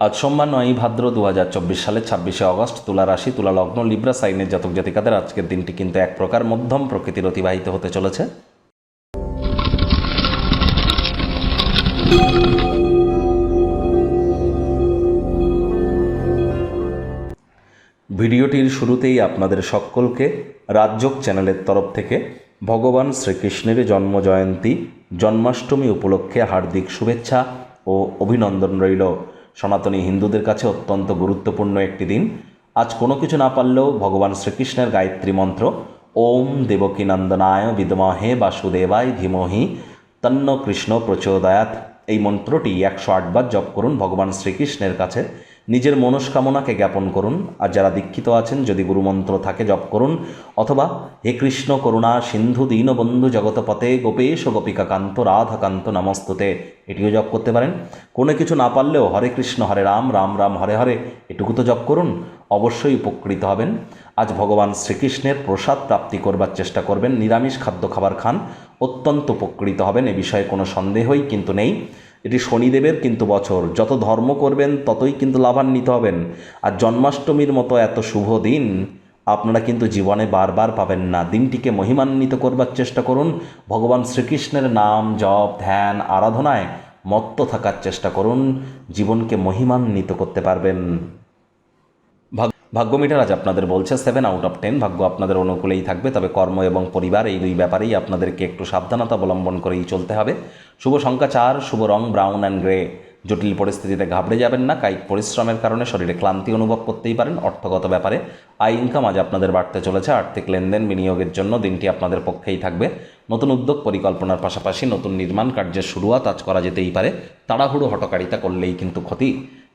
আজ সোমবার নয়ই ভাদ্র দু হাজার চব্বিশ সালের ছাব্বিশে অগস্ট তুলা রাশি, তুলা লগ্ন, লিব্রা, সাইনের জাতক জাতিকাদের আজকের দিনটি কিন্তু এক প্রকার মধ্যম প্রকৃতির অতিবাহিত হতে চলেছে। ভিডিওটির শুরুতেই আপনাদের সকলকে রাজযোগ চ্যানেলের তরফ থেকে ভগবান শ্রীকৃষ্ণের জন্মজয়ন্তী জন্মাষ্টমী উপলক্ষে হার্দিক শুভেচ্ছা ও অভিনন্দন রইল। সনাতনী হিন্দুদের কাছে অত্যন্ত গুরুত্বপূর্ণ একটি দিন। আজ কোনো কিছু না পারলেও ভগবান শ্রীকৃষ্ণের গায়ত্রী মন্ত্র, ওম দেবকী নন্দনায় বিদমহে বাসুদেবায় ধীমহি তন্ন কৃষ্ণ প্রচোদয়াত এই মন্ত্রটি একশো আটবার জপ করুন ভগবান শ্রীকৃষ্ণের কাছে। নিজের মনস্কামনাকে জ্ঞাপন করুন। আর যারা দীক্ষিত আছেন, যদি গুরুমন্ত্র থাকে, জপ করুন। অথবা, হে কৃষ্ণ করুণা, সিন্ধু দীনবন্ধু জগতপথে, গোপেশ গোপিকা কান্ত রাধাকান্ত নমস্ততে। এটিও জপ করতে পারেন। কোনো কিছু না পারলেও হরে কৃষ্ণ, হরে রাম রাম রাম, হরে হরে, এটুকু তো জপ করুন। অবশ্যই উপকৃত হবেন। আজ ভগবান শ্রীকৃষ্ণের প্রসাদ প্রাপ্তি করবার চেষ্টা করবেন। নিরামিষ খাদ্য খাবার খান, অত্যন্ত উপকৃত হবেন, এ বিষয়ে কোনো সন্দেহই কিন্তু নেই। এটি শনিদেবের কিন্তু বছর। যত ধর্ম করবেন, ততই কিন্তু লাভান্বিত হবেন। আর জন্মাষ্টমীর মতো এত শুভ দিন আপনারা কিন্তু জীবনে বারবার পাবেন না। দিনটিকে মহিমান্বিত করবার চেষ্টা করুন। ভগবান শ্রীকৃষ্ণের নাম জপ, ধ্যান, আরাধনায় মত্ত থাকার চেষ্টা করুন। জীবনকে মহিমান্বিত করতে পারবেন। ভাগ্য মিটার আজ আপনাদের বলছে সেভেন আউট অফ টেন ভাগ্য আপনাদের অনুকূলেই থাকবে, তবে কর্ম এবং পরিবার এই দুই ব্যাপারেই আপনাদেরকে একটু সাবধানতা অবলম্বন করেই চলতে হবে। শুভ সংখ্যা চার, শুভ রং ব্রাউন অ্যান্ড গ্রে জটিল পরিস্থিতিতে ঘাবড়ে যাবেন না, কায়িক পরিশ্রমের কারণে শরীরে ক্লান্তি অনুভব করতেই পারেন, অর্থগত ব্যাপারে আয় ইনকাম আজ আপনাদের বাড়তে চলেছে, আর্থিক লেনদেন বিনিয়োগের জন্য দিনটি আপনাদের পক্ষেই থাকবে। নতুন উদ্যোগ পরিকল্পনার পাশাপাশি নতুন নির্মাণ কার্যের শুরুয়াত আজ করা যেতেই পারে, তাড়াহুড়ো হটকারিতা করলেই কিন্তু ক্ষতি।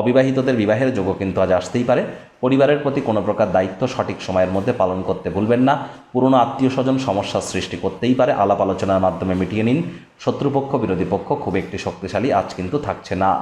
অবিবাহিতদের বিবাহের যোগও কিন্তু আজ আসতেই পারে। পরিবারের প্রতি কোনো প্রকার দায়িত্ব সঠিক সময়ের মধ্যে পালন করতে ভুলবেন না। পুরনো আত্মীয় স্বজন সমস্যার সৃষ্টি করতেই পারে। আলাপ আলোচনার মাধ্যমে মিটিয়ে নিন। শত্রুপক্ষ, বিরোধী পক্ষ খুব একটি শক্তিশালী আজ কিন্তু থাকছে না।